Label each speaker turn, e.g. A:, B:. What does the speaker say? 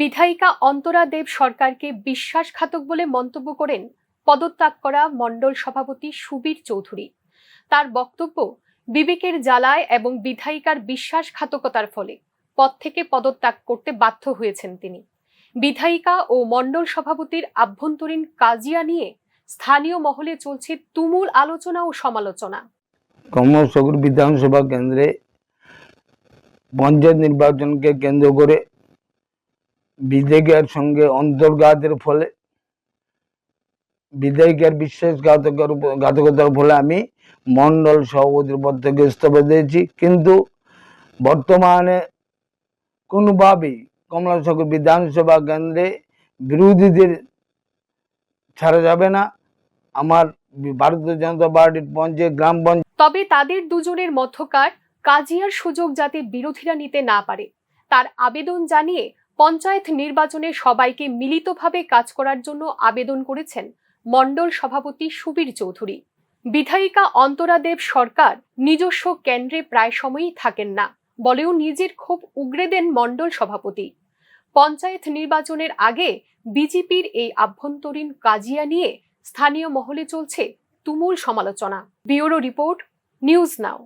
A: বিধায়িকা অন্তরা দেব সরকারকে বিশ্বাসঘাতক বলে মন্তব্য করেন পদত্যাগ করা মণ্ডল সভাপতি সুবীর চৌধুরী। তার বক্তব্য, বিবেকের জ্বালায় এবং বিধায়িকার বিশ্বাসঘাতকতার ফলে পদ থেকে পদত্যাগ করতে বাধ্য হয়েছেন তিনি। বিধায়িকা ও মণ্ডল সভাপতির আভ্যন্তরীণ কাজিয়া নিয়ে স্থানীয় মহলে চলছে তুমুল আলোচনা ও সমালোচনা।
B: কমলসগর বিধানসভা কেন্দ্রে পঞ্চায়েত নির্বাচনকে কেন্দ্র করে বিধায়িকার সঙ্গে অন্তর্ঘাতের ফলে বিধায়িকার বিশ্বাসঘাতকের উপর- ঘাতকতার ফলে আমি মন্ডল সভাপতির পদ থেকে ইস্তফা দিয়েছি। কিন্তু বর্তমানে কোনোভাবেই কমলাসগর বিধানসভা কেন্দ্রে বিরোধীদের ছাড়া যাবে না। আমার ভারতীয় জনতা পার্টির পঞ্চায়েত, গ্রাম
A: তবে তাদের দুজনের মধ্যকার কাজিয়ার সুযোগ যাতে বিরোধীরা নিতে না পারে, তার আবেদন জানিয়ে পঞ্চায়েত নির্বাচনে সবাইকে মিলিতভাবে কাজ করার জন্য আবেদন করেছেন মণ্ডল সভাপতি সুবীর চৌধুরী। বিধায়িকা অন্তরা দেব সরকার নিজস্ব কেন্দ্রে প্রায় সময়ই থাকেন না, বলেও নিজের ক্ষোভ উগরে দেন মণ্ডল সভাপতি। পঞ্চায়েত নির্বাচনের আগে বিজেপির এই আভ্যন্তরীণ কাজিয়া নিয়ে স্থানীয় মহলে চলছে তুমুল সমালোচনা। Bureau report, news now.